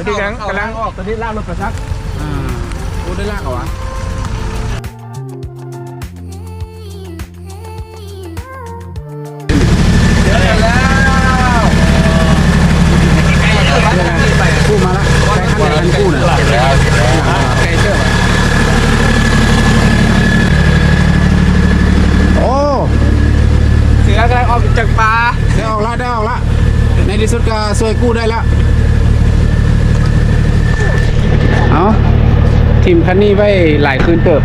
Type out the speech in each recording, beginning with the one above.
ตอนนี้กำลังกำลังออกตอนนี้ลากรถไปซักอ่ากู้ได้ลากเหรอวะเจอกันแล้วกู้มาแล้วใช้ขั้นเดียวกันกู้น่ะแล้วไกลเชื่อโอ้เสือกำลังออกจากป่าได้ออกละได้ออกละในที่สุดก็ช่วยกู้ได้แล้วเอา ทีมคันนี้ไว้หลายคืนเติบ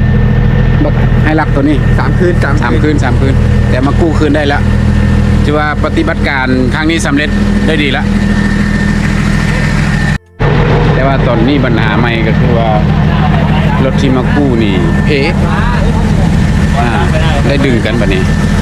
บักให้รักตัวนี้สามคืนสามสามคืนสามคืน แต่มากู้คืนได้แล้วถือว่าปฏิบัติการครั้งนี้สำเร็จได้ดีแล้วแต่ว่าตอนนี้ปัญหาใหม่ก็คือว่ารถที่มากู้นี่เพอ่าได้ดึงกันแบบนี้ต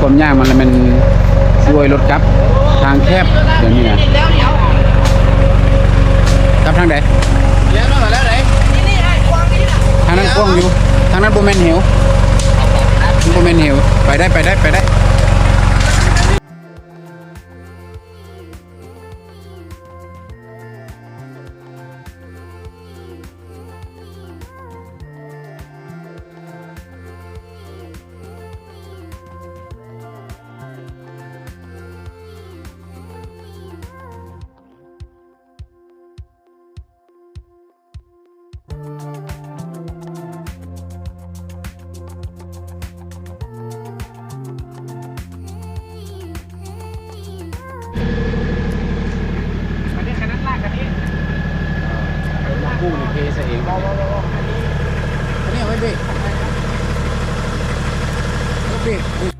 ความยากมันมันช่วยรถกลับทางแคบเดี๋ยวนี้นะกลับทางไหนเลี้ยวมาแล้วไหนทางนั้นกว้างอยู่ ทางนั้นโบแมนเหวโบแมนเหวไปได้ไปได้ไปได้ เ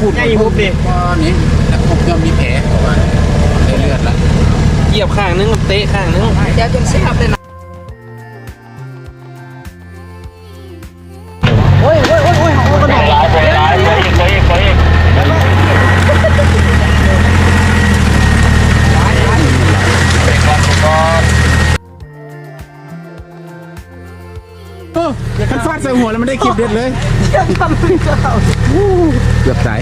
นี่นี่นี่นี่นี่นี่นี่พูดไปง่ายฮุบดิง่ายฮุบดิ ก็นี่ผมยอมมีแผลเพราะว่าได้เลือดละ เหยียบข้างนึงเตะข้างนึง เดี๋ยวจนเสียบเลยนะ ส่หัวแล้วมันได้คลิปเด็ดเลยทำไม่ได้เกือบตาย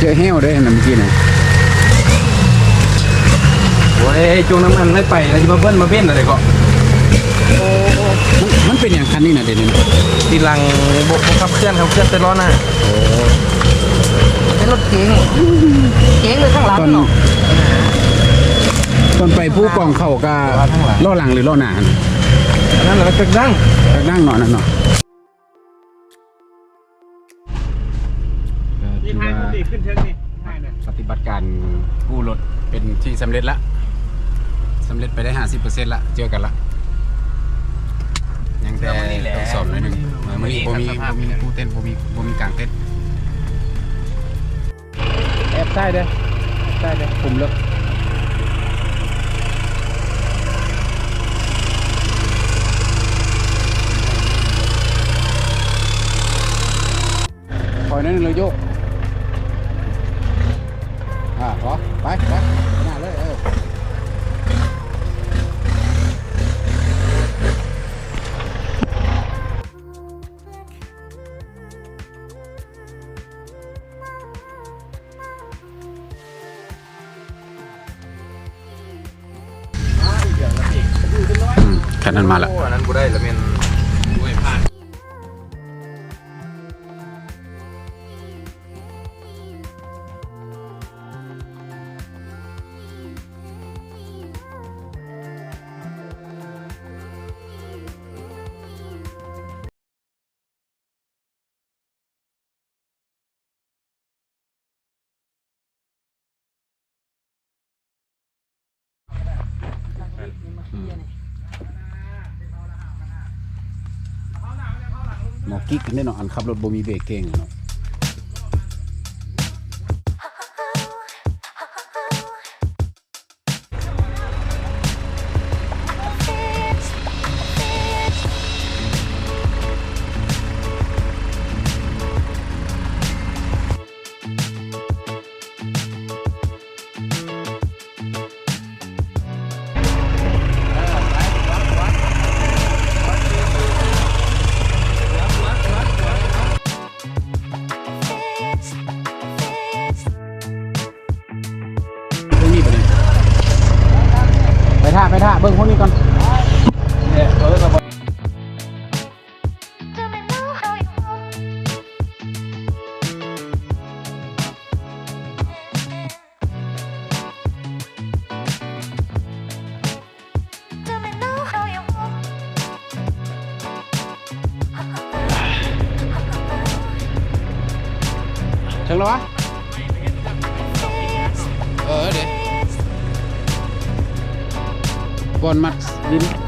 เจอแห้วด้วยนะเมื่อกี้นะโอ้ยจงน้ำมันไม่ไปแล้วจะมาเบิ้ลมาเบ้นอะไรก็มันเป็นอย่างคันนี้นะเดี๋ยวนี้นะทีหลังบกขับเคลื่อนขับเคลื่อนเต้นร้อนน่ะเป็นรถเก๋งเก๋งเลยข้างหลังตอนเนาะตอนไปผู้กองเขาก็ล่อหลังหรือล่อหนา นะอันนั้นแหละตึกดังตักนั่งเนาะนั่นเนาะก็ถือว่าขึ้นเทิงนี่ปฏิบัติการกู้รถเป็นที่สำเร็จละสำเร็จไปได้ห้าสิบเปอร์เซ็นต์ละเจอกันละยังแต่ต้องสอบหน่อยหนึงเออมันมีบ่มีบ่มีผู้เต้นบ่มีบ่มีกลางเต้นแอบใต้เด้อใต้เด้อผมเลิก โอ้อัน กิ๊กกันได้เนาะอันขับรถบ่มีเบรกเก่งเนาะ ถึงแล้ววะ เออเดี๋ยวบอลมัดดิน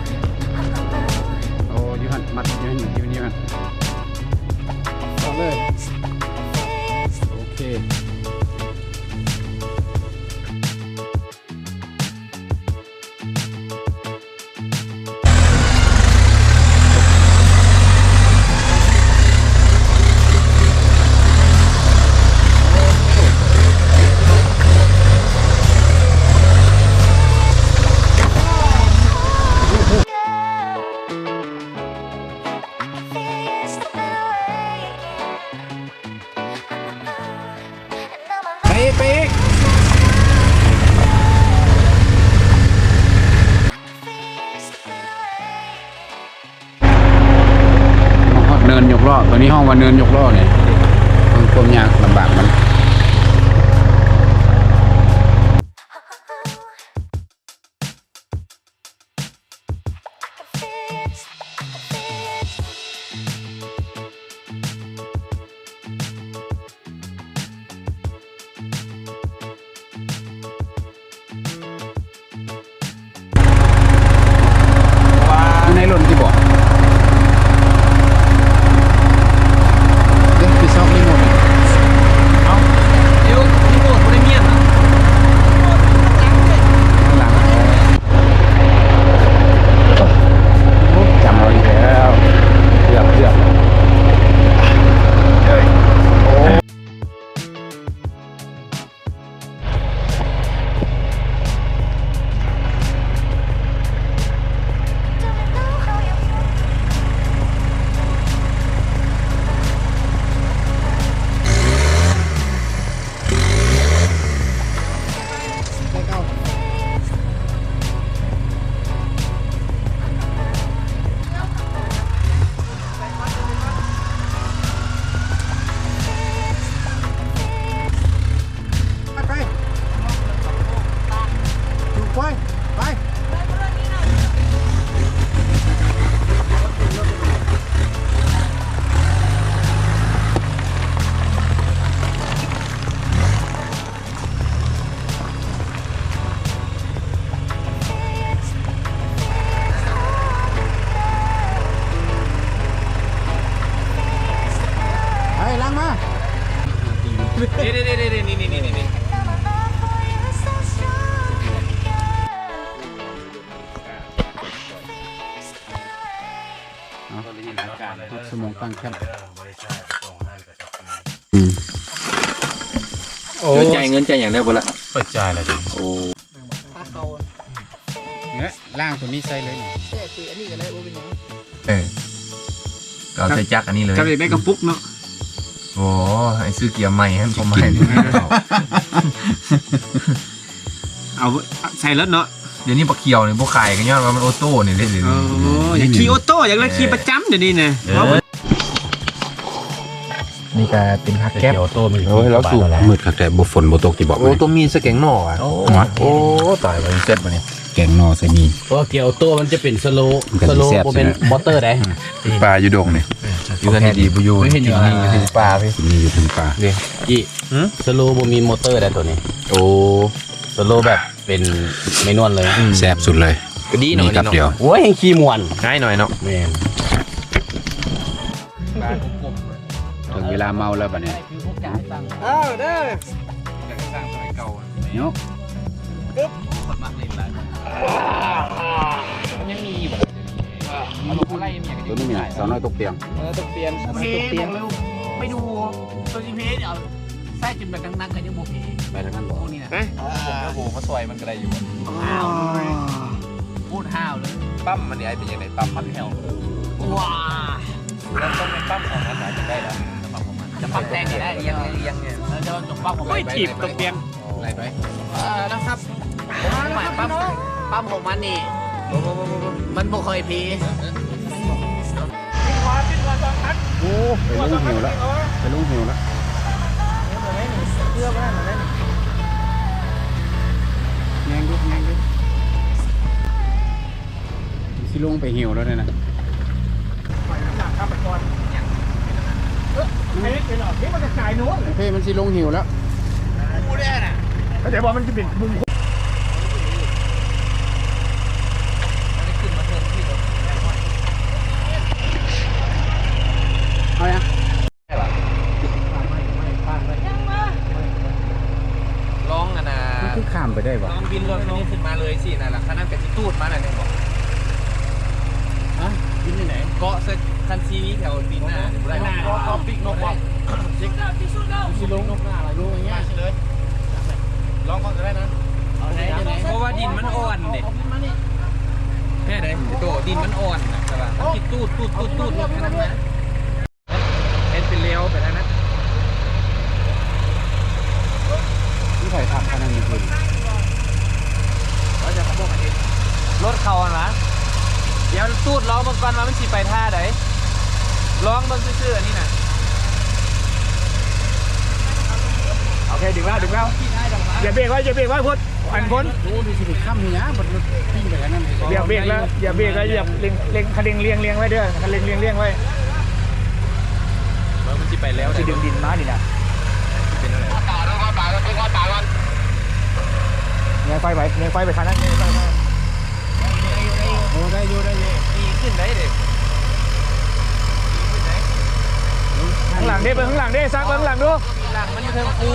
อ้จ่ายเงินจ่ายอย่างได้บ่ละเปิดใจเลยดิโอ้ถ้าเขาเนี่ยล่างตัวนี้ใส่เลยนี่แค่คุยอันนี้กันเลยโอ้เป็นหยังเออก็เอาใจจักอันนี้เลยจำได้กระปุกเนาะโอ้ไอ้ซื้อเกียร์ใหม่ให้ผมใหม่เอาใส่รถเนาะเดี๋ยวนี้ปลาเขียวเนี่ยพวกขายกันยอดว่ามันโอโต้เนี่ยเลยเดี๋ยวโอ้นี้อยากขี่ออโต้อยากเลยขี่ประจำเดี๋ยวนี้นะนี่ ก็เป็นฮักแก๊ปโต้มันโอ้ยแล้วสูบมืดครับแต่บ่ฝนบ่ตกที่บอกโอ้ตัวมีสเก็งหน่ออะโอ้โอ้ตายไปเซ็ตมาเนี่ยแกงนอใส่มีเพราะว่าเกียร์ออโต้มันจะเป็นสโลว์มันก็สโลว์แซ่บ บ่เป็นใช่ไหมมอเตอร์ได้ ปลาอยู่ดงนี่อยู่กันดีๆบุยูไม่เห็นอยู่นี่อยู่ที่ปลาพี่มีอยู่ถึงปลานี่อีสโลว์บ่มีมอเตอร์ได้ตัวนี้โอ้สโลว์แบบเป็นไม่นวลเลยแซ่บสุดเลยก็ดีหน่อยมีกับเดียว โอ้ยยังขี้มวนง่ายหน่อยเนาะแม่น ถึงเวลาเมาแล้วป่ะเนี้อ้าวเด้อยากสร้างสมัยเก่ายกปุ๊บคนมากเลยหลยมันยังมีอยู่มันลงไล่มันอยไกตัวนี้มีอะไรสาวน้อยตกเตียงเออตกเตียงตกเตียงไม่ดูตัวจีพีเดี๋ยวใส่จิ้มแบบนั่งกันยังโมเพไปทางนั้นบอกพวกนี้นะโอ้โหมาซวยมันกระไรอยู่อ้าวพูดห้าวเลยปั้มมันเนี่ยไปยังไงปั้มปั้แถวว้าเราต้องไปปั้มของนั้นไหนจะได้หรอ จะปักแตงได้ยังยังเนี่ยเราจะจบปั๊มของมันไม่ถีบตกเตียงอะไรไปเออนะครับผมหมายปั๊มปั๊มของมันนี่มันบ่เคยพีโอ้ไปลงหิวแล้วไปลงหิวแล้วแงงดิแงงดิสิลงไปหิวแล้วเนี่ยนะโอ เคมันสิลงหิวแล้วเดี๋ยวบอกมันจะเป็นมึงเอายังร้องอะนะมันคือข้ามไปได้วะลองบินรถคันนี้ขึ้นมาเลยสินั่นแหละคันนั้นกับที่ตูดมาน่ะเนี่ยบอกฮะกินที่ไหนเกาะเซ็ต คันซีนี้แถวบินหน้าเดี๋ยวได้หน้าเอาปิกนกบอกสิลงนกหน้าอะไรลงอย่างเงี้ยเลยลองก่อนก็ได้นะเอาไหนจะไหนเพราะว่าดินมันอ่อนเด็แค่ไหนโตดินมันอ่อนนะใช่ป่ะมันคิดตูดตูดตูดตูดรถคันนั้นนะเอ็นเป็นเลี้ยวไปแล้วนะที่ใส่ทับขนาดนี้คือเราจะขบวนมาเองรถเขาอะนะเดี๋ยวตูดล้อมันก่อนว่ามันสีไปท่าไหน ลองเบิ่งซื่อๆอันนี้นะโอเคดึงแล้วดึงแล้วอย่าเบรกไว้อย่าเบรกไว้พุทธอันพ้นโอ้ดูสิข้ามนี่นะบนรถปิ้งไปกันนั่นอย่าเบรกแล้วอย่าเบรกแล้วอย่าเล็งเล็งคันเร่งเลี้ยงเลี้ยงไว้เด้อคันเร่งเลี้ยงเลี้ยงไว้มันจะไปแล้วจะดึงดินมาดินะเงยไฟไปเงยไฟไปคันนั้นเงยไฟไปโอ้ได้อยู่ได้อยู่ดีขึ้นได้เด็ก ข้างหลังเด้เบิ้งข้างหลังเด้ซักเบิ้งหลังดูหลังมันเทิงคู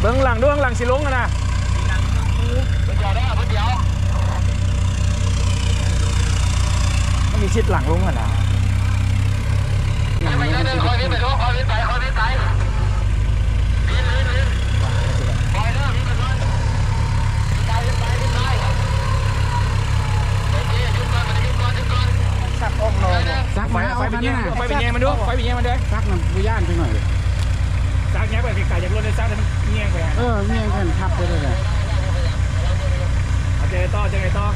เบิ้งหลังดูข้างหลังสิลงกันนะมันมีชิดหลังลงกันนะซักออกนอกซักไป มาเอาไฟไปคันแย่นั้งนไฟไปแย่งมันดูไฟไปแย่งมันด้วยซักมันบุย่านไปหน่อยซักแย่งไปไก่จากรถเลยซักแล้วแย่งไปเออเงี้ยกันทับไปเลยเลยเอาเจอต่อเจอไงต่อ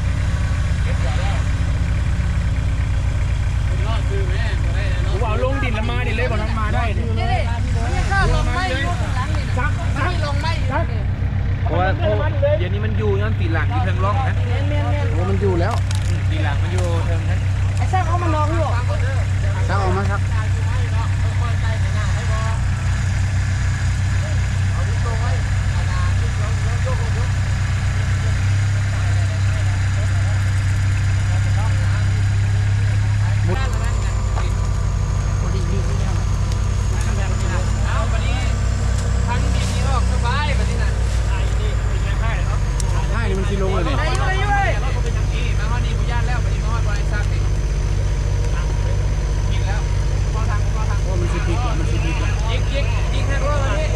กูเอาลงดินแล้วมาดิเลยก่อนนั้นมาได้ดิข้าลงไม่อยู่ข้างหลังนี่นะซักซักลงไม่ซักเพราะว่าเดี๋ยวนี้มันอยู่ย้อนตีหลังที่เทิงร่องนะเมียนเมียนเมียนโอ้มันอยู่แล้วตีหลังมันอยู่เทิงนะ ช่เอามันนองอยู่ช่างเอามาครับลงเลยเนี่ย ดีกว่ามันสิดีกว่ายิงยิงยิงหักล้อมาพี่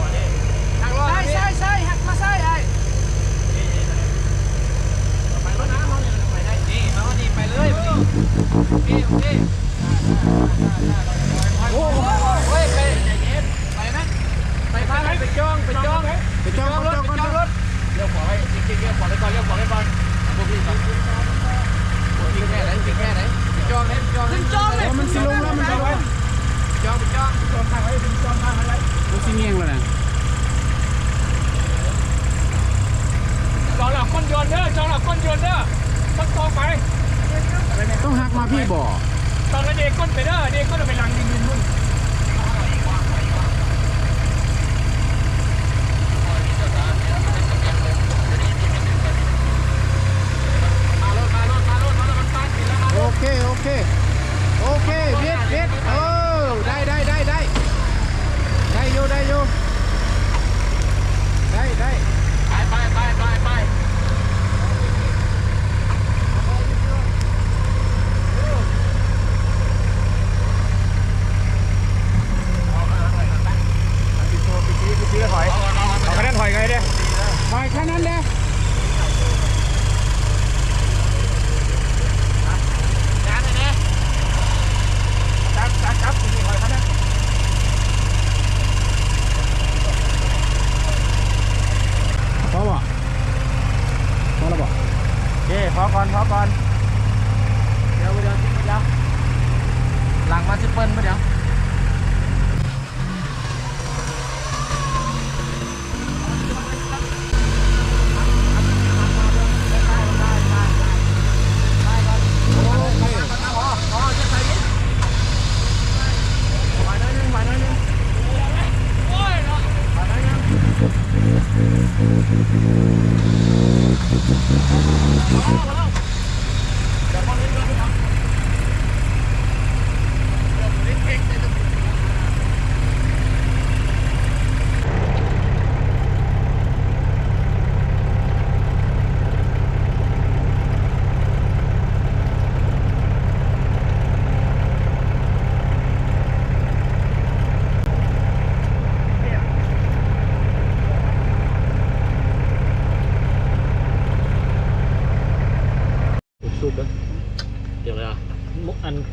หักล้อใช่ใช่ใช่หักมาใช่ไอ้ไปรถน้ำเขาเลยไปได้นี่เอาดีไปเลยโอเคโอเคโอ้โหเฮ้ยไปไปนะไปพาไปจ้องไปจ้องไปจงรถไปจงรถเลี้ยวขวาไปจรียวขวาไปก่อนเลี้ยวขวาไปก่อนจิงแค่ไหนจิงแค่ไหนจงเลยจ้งจงมันสิลงแล้วมันสิลง จองไปจองจองทางไว้จองทางไว้มันสิเงียงแล้วนะจองหลักคนโยนเด้อจองหลักคนโยนเด้อคนตองไป ต้องหักมาพี่บ่อตอนนั้นเด็กก้นไปเด้อเด็กก้นไปหลังดินดินนู่น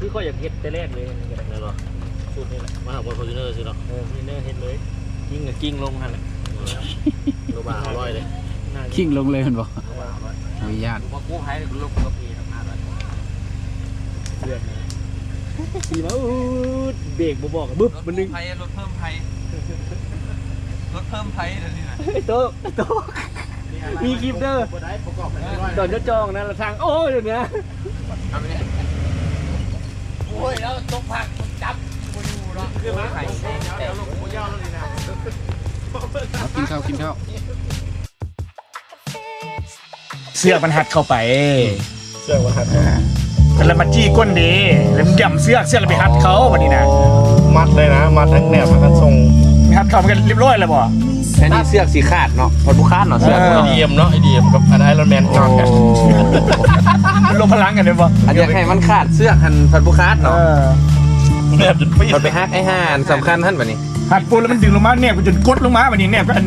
มุกอันคือข้อยอยากเฮ็ดแต่แรกเลยนี่ก็ได้เลยเหรอสูบนี่แหละมาหาบนคอนเทนเนอร์สิเนาะเออคอนเทนเนอร์เฮ็ดเลยกิ้งกับกิ้งลงหันแหละโลบาอร่อยเลยขิงลงเลยเห็นบ่โอ้ยญาติว่ากู้ภัยเลยลูกกับพี่ทำงานอะไรเดือดนะขี่มาอูดเบรกบ่บอกอะบึ๊บมันนึงภัยรถเพิ่มภัยรถเพิ่มภัยเดี๋ยวนี้นะไอ้โต๊ะไอ้โต๊ะมีคลิปเด้อตอนจะจองนะเราทางโอ้ยเดี๋ยวนี้เอาไปเนี่ย โอ้ยแล้วตกผักจับกูอยู่เนาะคือมาไข่เดี๋ยวลงกูย่อแล้วนี่นะเอากินข้าวกินข้าวเสื้อมันหัดเข้าไป เสื้อมันหัดแล้วมาจี้ก้นดีแล้วมันย่ำเสื้อเสื้อกแล้วไปหัดเขาวันนี้นะมัดเลยนะมัดทั้งแนบทั้งกันทรงไปหัดเขามันกันเรียบร้อยเลยบ่แค่นี้เสื้อสีขาดเนาะพอบุคาดเนาะเสือกเอไอเดียมเนาะไอเดียมกับอันไอรอนแมนกางกันมัน ลงพลังกันเลยบ่อันอยากให้มันขาดเสือกหันพันบุคาดเอเนาะอแนบจนปีมันไปฮักไอ้ห่านสำคัญท่านแบบนี้หัดปูนแล้วมันดึงลงมาเนี่ยกูจนกดลงมาวันนี้เนี่ยก็อัน